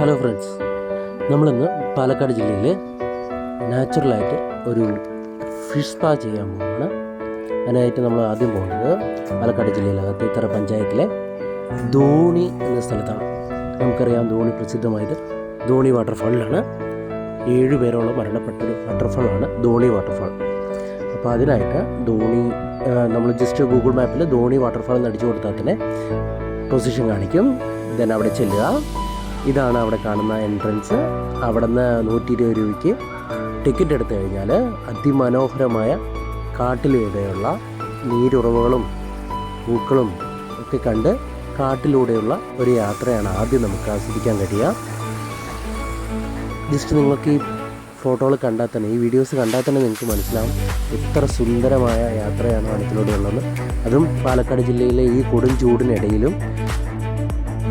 Hello friends നമ്മളിന്ന് പാലക്കാട് ജില്ലയിൽ നാച്ചുറലായിട്ട് ഒരു ഫിഷ് സ്പാ ചെയ്യാൻ പോവുകയാണ്. അതിനായിട്ട് നമ്മൾ ആദ്യം പോകുന്നത് പാലക്കാട് ജില്ലയിലെ അകത്തേത്തറ പഞ്ചായത്തിലെ ധോണി എന്ന സ്ഥലത്താണ്. നമുക്കറിയാം ധോണി പ്രസിദ്ധമായത് ധോണി വാട്ടർഫാളിലാണ് ഏഴ് പേരോളം മരണപ്പെട്ടൊരു വാട്ടർഫാളാണ് ധോണി വാട്ടർഫാൾ അപ്പോൾ അതിനായിട്ട് ധോണി നമ്മൾ ജസ്റ്റ് ഗൂഗിൾ മാപ്പിൽ ധോണി വാട്ടർഫാൾ എന്ന് അടിച്ചു കൊടുത്താൽ തന്നെ പൊസിഷൻ കാണിക്കും. ദെൻ അവിടെ ചെല്ലുക. ഇതാണ് അവിടെ കാണുന്ന എൻട്രൻസ് അവിടെ നിന്ന് നൂറ്റി ഇരുപത് രൂപയ്ക്ക് ടിക്കറ്റ് എടുത്തു കഴിഞ്ഞാൽ അതിമനോഹരമായ കാട്ടിലൂടെയുള്ള നീരുറവുകളും പൂക്കളും ഒക്കെ കണ്ട് കാട്ടിലൂടെയുള്ള ഒരു യാത്രയാണ് ആദ്യം നമുക്ക് ആസ്വദിക്കാൻ കഴിയുക. ജസ്റ്റ് നിങ്ങൾക്ക് ഈ ഫോട്ടോകൾ കണ്ടാൽ തന്നെ ഈ വീഡിയോസ് കണ്ടാൽ തന്നെ നിങ്ങൾക്ക് മനസ്സിലാവും എത്ര സുന്ദരമായ യാത്രയാണ് വനത്തിലൂടെ ഉള്ളത്. അതും പാലക്കാട് ജില്ലയിലെ ഈ കൊടും ചൂടിനിടയിലും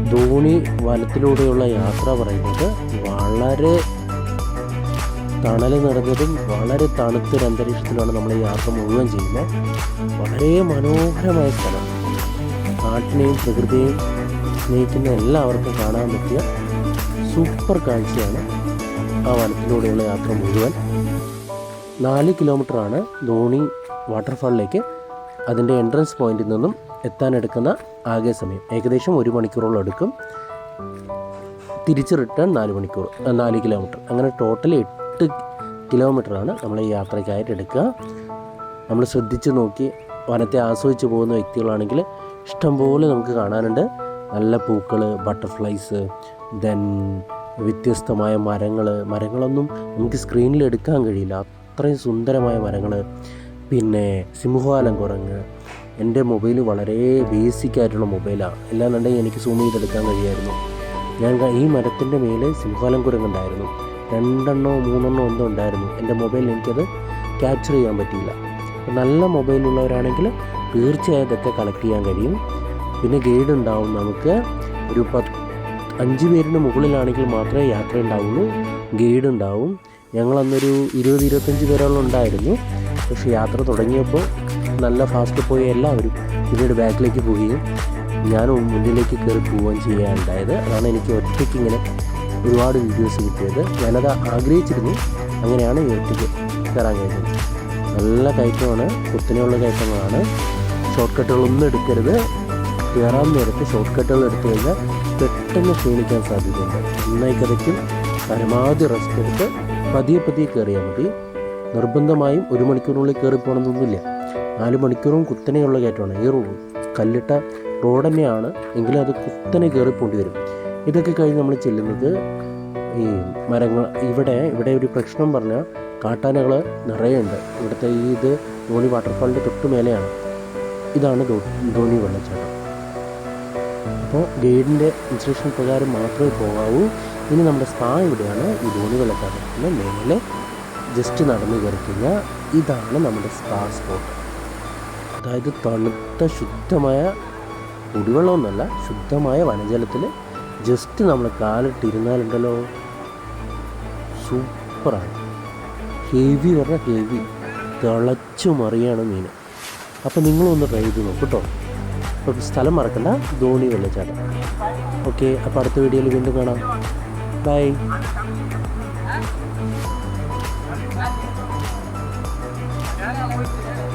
ധോണി വനത്തിലൂടെയുള്ള യാത്ര പറയുന്നത് വളരെ തണൽ നിറഞ്ഞതും വളരെ തണുത്തൊരു അന്തരീക്ഷത്തിലാണ് നമ്മൾ ഈ യാത്ര മുഴുവൻ ചെയ്യുന്നത്. വളരെ മനോഹരമായ സ്ഥലം. നാട്ടിനെയും പ്രകൃതിയെയും സ്നേഹിക്കുന്ന എല്ലാവർക്കും കാണാൻ പറ്റിയ സൂപ്പർ കാഴ്ചയാണ് ആ വനത്തിലൂടെയുള്ള യാത്ര മുഴുവൻ. നാല് കിലോമീറ്ററാണ് ധോണി വാട്ടർഫാളിലേക്ക് അതിന്റെ എൻട്രൻസ് പോയിന്റിൽ നിന്നും എത്താനെടുക്കുന്ന ആകെ സമയം. ഏകദേശം ഒരു മണിക്കൂറോളം എടുക്കും. തിരിച്ച് റിട്ടേൺ നാല് മണിക്കൂർ നാല് കിലോമീറ്റർ. അങ്ങനെ ടോട്ടൽ എട്ട് കിലോമീറ്ററാണ് നമ്മൾ ഈ യാത്രയ്ക്കായിട്ട് എടുക്കുക. നമ്മൾ ശ്രദ്ധിച്ച് നോക്കി വനത്തെ ആസ്വദിച്ച് പോകുന്ന വ്യക്തികളാണെങ്കിൽ ഇഷ്ടംപോലെ നമുക്ക് കാണാനുണ്ട്. നല്ല പൂക്കൾ ബട്ടർഫ്ലൈസ് ദെൻ വ്യത്യസ്തമായ മരങ്ങൾ മരങ്ങളൊന്നും നമുക്ക് സ്ക്രീനിൽ എടുക്കാൻ കഴിയില്ല. അത്രയും സുന്ദരമായ മരങ്ങൾ പിന്നെ സിംഹവാലം കുരങ്ങ് എന്റെ മൊബൈൽ വളരെ ബേസിക് ആയിട്ടുള്ള മൊബൈലാണ്. അല്ലാന്നുണ്ടെങ്കിൽ എനിക്ക് സൂം ചെയ്തെടുക്കാൻ കഴിയായിരുന്നു. ഞാൻ ഈ മരത്തിന്റെ മേലെ സിംഹാലം കുരങ്ങുണ്ടായിരുന്നു രണ്ടെണ്ണോ മൂന്നെണ്ണോ എന്തോ ഉണ്ടായിരുന്നു. എന്റെ മൊബൈലിൽ എനിക്കത് ക്യാപ്ചർ ചെയ്യാൻ പറ്റിയില്ല. നല്ല മൊബൈലുള്ളവരാണെങ്കിൽ തീർച്ചയായും ഇതൊക്കെ കളക്ട് ചെയ്യാൻ കഴിയും. പിന്നെ ഗൈഡ് ഉണ്ടാവും. നമുക്ക് ഒരു പത്ത് അഞ്ച് പേരിന് മുകളിലാണെങ്കിൽ മാത്രമേ യാത്ര ഉണ്ടാവുള്ളൂ. ഗൈഡ് ഉണ്ടാവും. ഞങ്ങളന്നൊരു ഇരുപത് ഇരുപത്തഞ്ച് പേരോളം ഉണ്ടായിരുന്നു. പക്ഷേ യാത്ര തുടങ്ങിയപ്പോൾ നല്ല ഫാസ്റ്റ് പോയ എല്ലാവരും പിന്നീട് ബാക്കിലേക്ക് പോവുകയും ഞാനും മുന്നിലേക്ക് കയറി പോവുകയും ചെയ്യാനുണ്ടായത്. അതാണ് എനിക്ക് ഒറ്റയ്ക്ക് ഇങ്ങനെ ഒരുപാട് വീഡിയോസ് കിട്ടിയത്. ഞാനത് ആഗ്രഹിച്ചിരുന്നു. അങ്ങനെയാണ് ഈ ഒറ്റയ്ക്ക് കയറാൻ കഴിഞ്ഞത്. നല്ല കയറ്റമാണ്. കുത്തനെയുള്ള കയറ്റങ്ങളാണ്. ഷോർട്ട് കട്ടുകളൊന്നും എടുക്കരുത്. കയറാൻ നേരത്ത് ഷോർട്ട് കട്ടുകൾ എടുത്തു കഴിഞ്ഞാൽ പെട്ടെന്ന് ക്ഷീണിക്കാൻ സാധ്യതയുണ്ട്. നന്നായി കഥയ്ക്കും പരമാവധി റെസ്റ്റ് എടുത്ത് പതിയെ പതിയെ കയറിയാൽ മതി. നിർബന്ധമായും ഒരു മണിക്കൂറിനുള്ളിൽ കയറി പോകണമെന്നൊന്നുമില്ല നാല് മണിക്കൂറും കുത്തനെയുള്ള കയറ്റമാണ്. ഈ റോഡ് കല്ലിട്ട റോഡ് തന്നെയാണ് എങ്കിലും അത് കുത്തനെ കയറിപ്പോണ്ടി വരും. ഇതൊക്കെ കഴിഞ്ഞ് നമ്മൾ ചെല്ലുന്നത് ഈ മരങ്ങൾ ഇവിടെ ഇവിടെ ഒരു പ്രശ്നം പറഞ്ഞാൽ കാട്ടാനകൾ നിറയുണ്ട്. ഇവിടുത്തെ ഈ ഇത് ധോണി വാട്ടർഫാളിന്റെ തൊട്ട് മേലെയാണ്. ഇതാണ് ധോണി വെള്ളച്ചാട്ടം. അപ്പോൾ ഗൈഡിന്റെ ഇൻസ്ട്രക്ഷൻ പ്രകാരം മാത്രമേ പോകാവൂ. ഇനി നമ്മുടെ സ്പാ ഇവിടെയാണ് ഈ ധോണി വെള്ളച്ചാട്ടത്തിന്റെ മേലെ ജസ്റ്റ് നടന്നു കയറി കഴിഞ്ഞാൽ ഇതാണ് നമ്മുടെ സ്പാ സ്പോട്ട് അതായത് തണുത്ത ശുദ്ധമായ കുടിവെള്ളമൊന്നുമല്ല ശുദ്ധമായ വനജലത്തിൽ ജസ്റ്റ് നമ്മൾ കാലിട്ടിരുന്നാലുണ്ടല്ലോ. സൂപ്പറാണ്. ഹെവി പറഞ്ഞാൽ ഹെവി തിളച്ചു മറിയാണ് മീൻ അപ്പോൾ നിങ്ങളൊന്ന് ട്രൈ ചെയ്ത് നോക്കും കേട്ടോ അപ്പോൾ സ്ഥലം മറക്കണ്ട ധോണി വെള്ളച്ചാട്ടം. ഓക്കെ അപ്പോൾ അടുത്ത വീഡിയോയിൽ വീണ്ടും കാണാം. Bye Yeah, I got one.